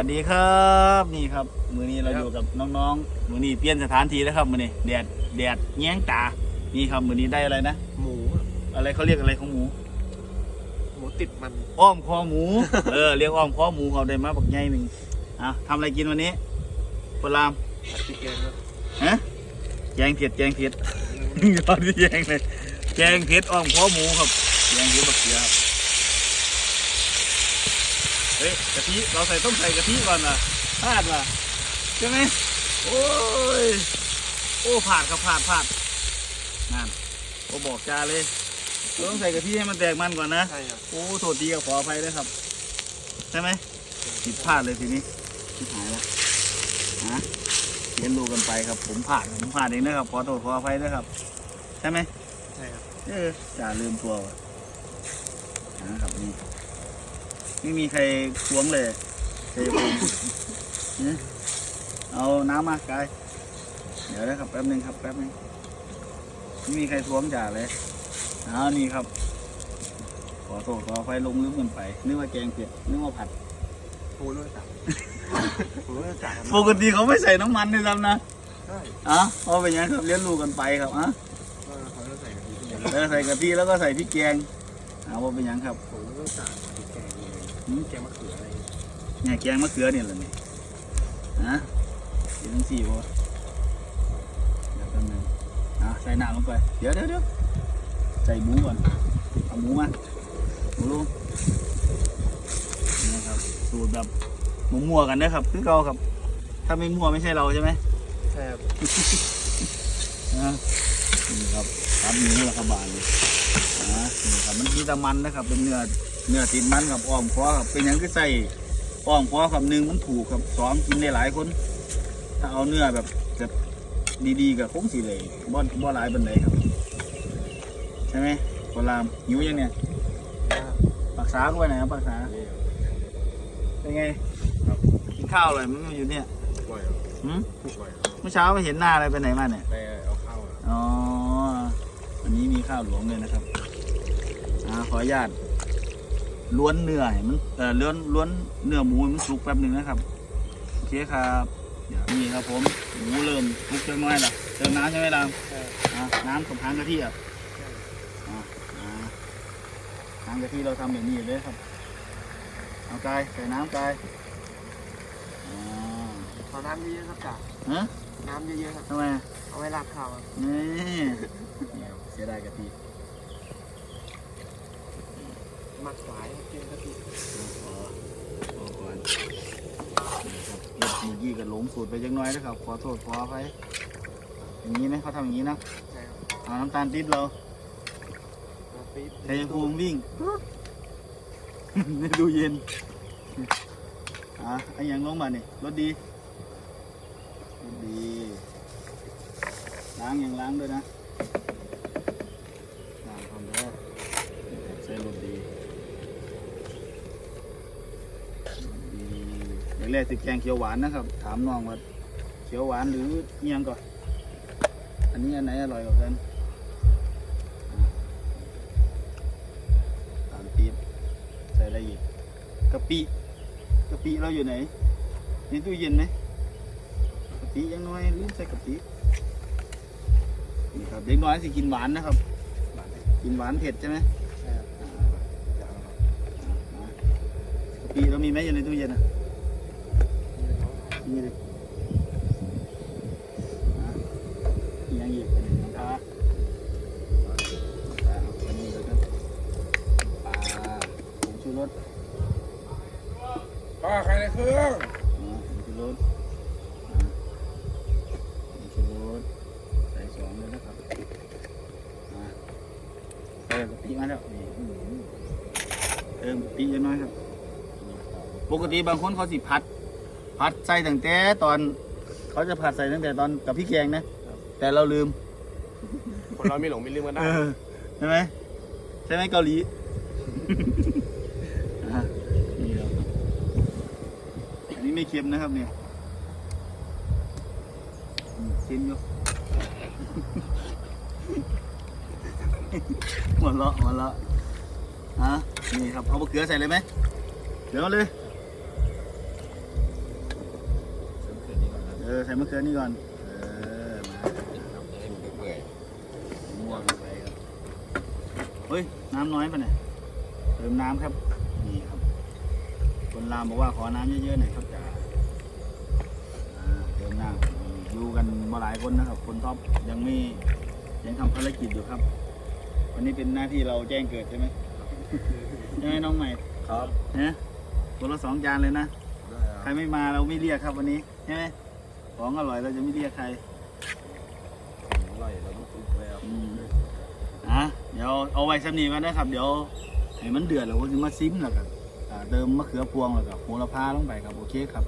สวัสดีครับนี่ครับ มือนี้เราอยู่กับน้องๆ มือนี้เปลี่ยนสถานที่แล้วครับมือนี้แดดแดดแย้งตา นี่ครับมือนี้ได้อะไรนะหมู อะไรเขาเรียกอะไรของหมู หมูติดมันอ้อมคอหมู เออเรียกอ้อมคอหมูเขาได้มาบักใหญ่หนึ่งอะทำอะไรกินวันนี้ปลามผัดพริกแกงครับฮะแกงเผ็ดแกงเผ็ดยอดที่แกงเลยแกงเผ็ดอ้อมคอหมูครับแกงเผ็ดบักเขียครับ เฮ้ยกะทิเราใส่ต้องใส่กะทิก่อนนะพลาดว่ะใช่ไหมโอ้ยโอ้ผาดครับผาดผาดนั่นโอ้บอกจาเลยเราต้องใส่กะทิให้มันแตกมันก่อนนะใช่ครับโอ้โทษดีกับขออภัยด้วยครับใช่ไหมผิดพลาดเลยทีนี้ผิดหายแล้วฮะเรียนรู้กันไปครับ ผมพลาดผมพลาดเองนะครับขอโทษขออภัยด้วยครับ ใช่ไหมใช่ครับเออจ่าลืมตัวว่ะนะครับนี่ ไม่มีใครทวงเลยใครผมเนี่ยเอาน้ำมากาย เดี๋ยวนะครับแป๊บหนึงครับแป๊บหนึงไม่มีใครทวงจ่าเลยเอานี่ครับ ขอโทษขออภัยลงลืมกันไป นึกว่าแกงเผ็ดนึกว่าผัดหมูด้วยจับหมูด้วยจับปกติเขาไม่ใส่น้ำมันในซ้ำนะใช่อะเพราะเป็นอย่างนั้นครับเลี้ยงลูกกันไปครับอะก็เขาจะใส่กะทิที่ไหนแล้วใส่กะทิแล้วก็ใส่พริกแกงเอาว่าเป็นอย่างนั้นครับหมูด้วยจับพริกแกง เลยหืมแกงมะเขืออะไรเนี่ยแกงมะเขือเนี่ยแหละนี่ฮะเดี๋ยวทั้งสี่วะเดี๋ยวแป๊บนึงอะใส่หนังลงไป เดี๋ยวเดี๋ยวเดี๋ยวใส่หมูก่อน เอาหมูมาหมูลงนี่ครับ สูตรแบบหมูมั่วๆกันนะครับคือเราครับ ถ้าไม่มั่วไม่ใช่เราใช่ไหมใช่ครับนะนี่ครับครับหมูราคาบาทเลยนะนี่ครับ มันมีแตะมันนะครับ เป็นเนื้อ เนื้อติดมันกับอ้อมคอครับเป็นหยังคือใส่อ้อมคอครับหนึ่งมันถูกครับสองกินได้หลายคน ถ้าเอาเนื้อแบบแบบดีๆกับคงสีเลยบ่บ่หลายบันไดครับ ใช่ไหมโบรามหิวยังเนี่ยปักษาก็ไปไหนครับปักษานี่เป็นไงครับกินข้าวเลยมันอยู่เนี่ยบ่อยครับหืมบ่อยครับเมื่อเช้าไปเห็นหน้าอะไรไปไหนมาเนี่ยไปเอาข้าวอะอ๋ออันนี้มีข้าวหลวงเลยนะครับอ่าขออนุญาต ล้วนเนื้อให้มันเอ่อล้วนล้วนเนื้อหมูให้มันสุกแป๊บหนึ่งนะครับโอเคครับเดี๋ยวนี่ครับผมหมูเริ่มสุกจังน้อยละเติมน้ำใช่ไหมลามใช่อะน้ำกับหางกะทิอะใช่อะอ่าหางกะทิเราทำแบบนี้เลยครับเอากายใส่น้ำกายอ่าขอน้ำเยอะๆครับจ่าฮะน้ำเยอะๆครับ ทำไมอะเอาไว้ราดข้าวครับนี่เนี่ยเสียดายกะทิห มักสายครับเกงกะทิขอขอก่อนนี่ครับเมื่อกี้ก็หลงสูตรไปจังน้อยนะครับ ขอโทษขออภัยอย่างนี้ไหมเขาทำอย่างนี้นะใช่ครับเอาน้ำตาลติ๊บเรามาปี๊บชัยภูมิวิ่งดูเย็น อะไอ้ยังลงมาเนี่ยรถดีรถดี ล้างยังล้างด้วยนะล้างความเด้อใส่รถดีดี แรกๆติดแกงเขียวหวานนะครับ ถามน้องว่าเขียวหวานหรือเอียงก่อน อันนี้อันไหนอร่อยกว่ากันตามปี๊บใส่อะไรอีกกะปิกะปิเราอยู่ไหนในตู้เย็นไหมกะปิยังน้อยลืมใส่กะปินี่ครับเด็กน้อยสิกินหวานนะครับ กินหวานเผ็ดใช่ไหมใช่ครับอ่ากะปิเรามีไหมอยู่ในตู้เย็นอะ นี่เลยอะมียังอีกอันหนึ่งน้ำปลาน้ำปลาเอาอันนี้แล้วกันปลาผงชูรสป้าใครในเครื่องอ่าผงชูรสอ่าผงชูรสใส่สองเลยนะครับอ่าใส่กะปิมาแล้วนี่อื้อหือเติมกะปิเยอะน้อยครับ ปกติบางคนเขาสิพัด พัดใส่ตั้งแต่ตอน เขาจะผัดใส่ตั้งแต่ตอนกับพี่แกงนะ แต่เราลืม คนเราไม่หลงไม่ลืมกันได้ เออใช่ไหมใช่ไหมเกาหลี อะนี่ครับอันนี้ไม่เค็มนะครับเนี่ยอืมเค็มอยู่หัวเราะหัวเราะฮะนี่ครับเอามะเขือใส่เลยไหมเดี๋ยวเอาเลย อใส่มะเขือนี่ก่อน เออมาให้มันเปื่อยม่วงไปครับเฮ้ย น้ำน้อยปะเนี่ยเติมน้ำครับ นี่ครับ คนรามบอกว่าขอน้ำเยอะๆหน่อยครับจ๋าอ่าเติมน้ำอยู่กันมาหลายคนนะครับ คนท็อปยังไม่ยังทำภารกิจอยู่ครับ วันนี้เป็นหน้าที่เราแจ้งเกิดใช่ไหมใช่ไหมน้องใหม่ ครับเนี่ยคนละสองจานเลยนะ ได้ใครไม่มาเราไม่เรียกครับวันนี้ใช่ไหม ของอร่อยเราจะไม่เรียกใครอร่อยแล้วมันปุ๊บแล้วอืมอะเดี๋ยวเอาไว้สำนีก่อนนะครับ เดี๋ยวให้มันเดือดแล้วก็จะมาซิมแล้วกันอ่าเติมมะเขือพวงแล้วก็โหระพาลงไปครับโอเคครับ